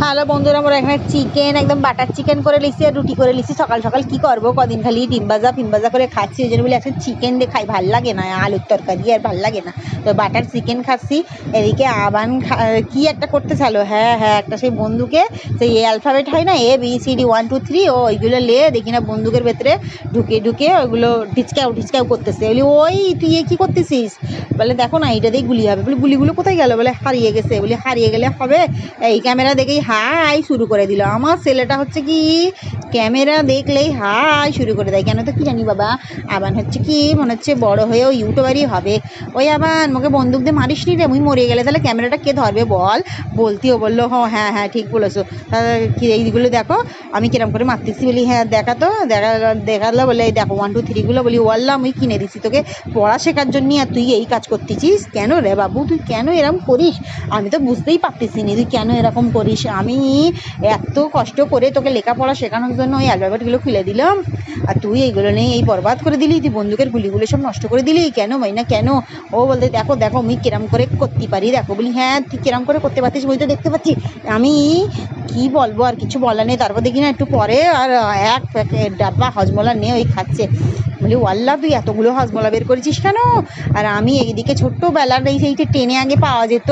Hello বন্ধুরা, আমরা এখানে চিকেন একদম বাটার চিকেন করে লিখছি আর রুটি করে লিখছি সকাল সকাল কি করব? কদিন খালি ডিম ভাজা, ফিম ভাজা করে খাচ্ছি। ওই জন্য বলি একটা চিকেন দিয়ে খাই ভালো লাগে না, আলুর তরকারি আর ভালো লাগে না। তো বাটার চিকেন খাচ্ছি। এদিকে আবান কি একটা করতে চালো? হ্যাঁ হ্যাঁ একটা সেই বন্ধুকে, সেই এ অ্যালফাবেট হয় না, A, B, C, D one two three ও ওইগুলো লে দেখি না বন্দুকের ভেতরে ঢুকে ঢুকে ওইগুলো ঢিচকাও ঢিচকাও করতেছে। বলি, ওই, তুই এ কী করতেছিস? বলে, দেখো না, এইটা দিয়ে গুলি হবে। বলে, গুলিগুলো কোথায় গেল? বলে, হারিয়ে গেছে। বলে, হারিয়ে গেলে হবে। এই ক্যামেরা দেখেই হাই শুরু করে দিল। আমার ছেলেটা হচ্ছে কি, ক্যামেরা দেখলেই হাই শুরু করে দেয়। কেন তো কি জানি বাবা? আবার হচ্ছে কি, মনে হচ্ছে বড় হয়েও ইউটিউবারই হবে। ওই আবার মোকে বন্দুক দিয়ে মারিস নি রে, মুই মরে গেলে তাহলে ক্যামেরাটা কে ধরবে বল? বলতিও বলল, হ হ্যাঁ হ্যাঁ ঠিক বলেছ। কি এইগুলো দেখো, আমি কিরম করে মারতেছি বলি হ্যাঁ দেখা তো, দেখা, দেখাল বলে, এই দেখো ওয়ান টু থ্রিগুলো বলি, ওয়াল্লা আমি কিনে দিছি তোকে পড়া শেখার জন্য, আর তুই এই কাজ করতেছিস? কেন রে বাবু, তুই কেন এরকম করিস? আমি তো বুঝতেই পারতেছি না, তুই কেন এরকম করিস? আমি এত কষ্ট করে তোকে লেখাপড়া শেখানোর জন্য ওই অ্যালফাবেটগুলো খুলে দিলাম। আর তুই এইগুলো নিয়ে এই বরবাদ করে দিলি, তুই বন্দুকের গুলিগুলো সব নষ্ট করে দিলি। কেন মাইনা কেন? ও বলতে দেখো দেখো আমি কিরম করে করতে পারি। দেখো বলি হ্যাঁ তুই কিরম করে করতে পারতিস বই তো দেখতে পাচ্ছি। আমি কি বলব আর কিছু বলার নেই। তারপর দেখি না একটু পরে আর এক প্যাকেট ডাব্বা হজমলা নিয়ে ওই খাচ্ছে। বলি, ওয়াল্লা, তুই এতগুলো হজমলা বের করেছিস কেন? আর আমি এইদিকে ছোট্টবেলার এই সেইটা টেনে আগে পাওয়া যেত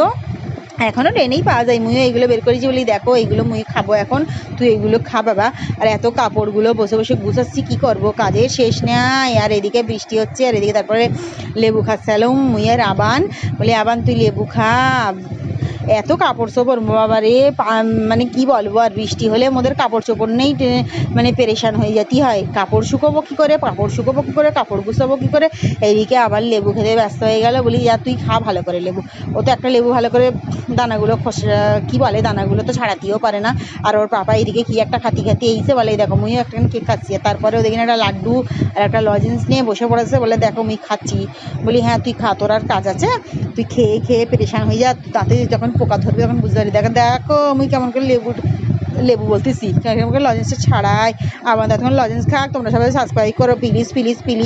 এখনও ট্রেনেই পাওয়া যায়। মুইও এইগুলো বের করেছি বলি দেখো এইগুলো মুই খাব এখন। তুই এগুলো খা বাবা। আর এত কাপড়গুলো বসে বসে গুছাচ্ছি, কী করব? কাজের শেষ নেয় আর এদিকে বৃষ্টি হচ্ছে, আর এদিকে তারপরে লেবু খাচ্ছিলাম মুই আর আবান। বলি, আবান, তুই লেবু খা। এত কাপড় চোপড় বাবা রে মানে কি বলব আর বৃষ্টি হলে আমাদের কাপড় চোপড় নেই মানে পেরেশান হয়ে যেতে হয়। কাপড় শুকোবো কী করে? কাপড় শুকোবো কী করে? কাপড় গুছাবো কী করে? এইদিকে আবার লেবু খেতে ব্যস্ত হয়ে গেল, বলি যা তুই খা ভালো করে লেবু। ও তো একটা লেবু ভালো করে, দানাগুলো খসড়া কী বলে, দানাগুলো তো ছাড়াতেও পারে না। আর ওর পাপা এদিকে কি একটা খাতি খাতি এইসে বলে "এই দেখো, মুইও একটা কেক খাচ্ছি। আর তারপরে ওদিকে একটা লাড্ডু আর একটা লজেন্স নিয়ে বসে পড়েছে, বলে, দেখো, মুই খাচ্ছি। বলি হ্যাঁ তুই খা, তোর আর কাজ আছে। তুই খেয়ে খেয়ে পেরেশান হয়ে যা, তাতে যখন পোকা ধরবে তখন বুঝতে পারি। দেখো দেখো আমি কেমন করে লেবু লেবু বলতেছি। কেমন করে লজেন্সটা ছাড়াই। আবার তখন লজেন্স খাক, তোমরা সবাই সাবস্ক্রাইব করো প্লিজ প্লিজ প্লিজ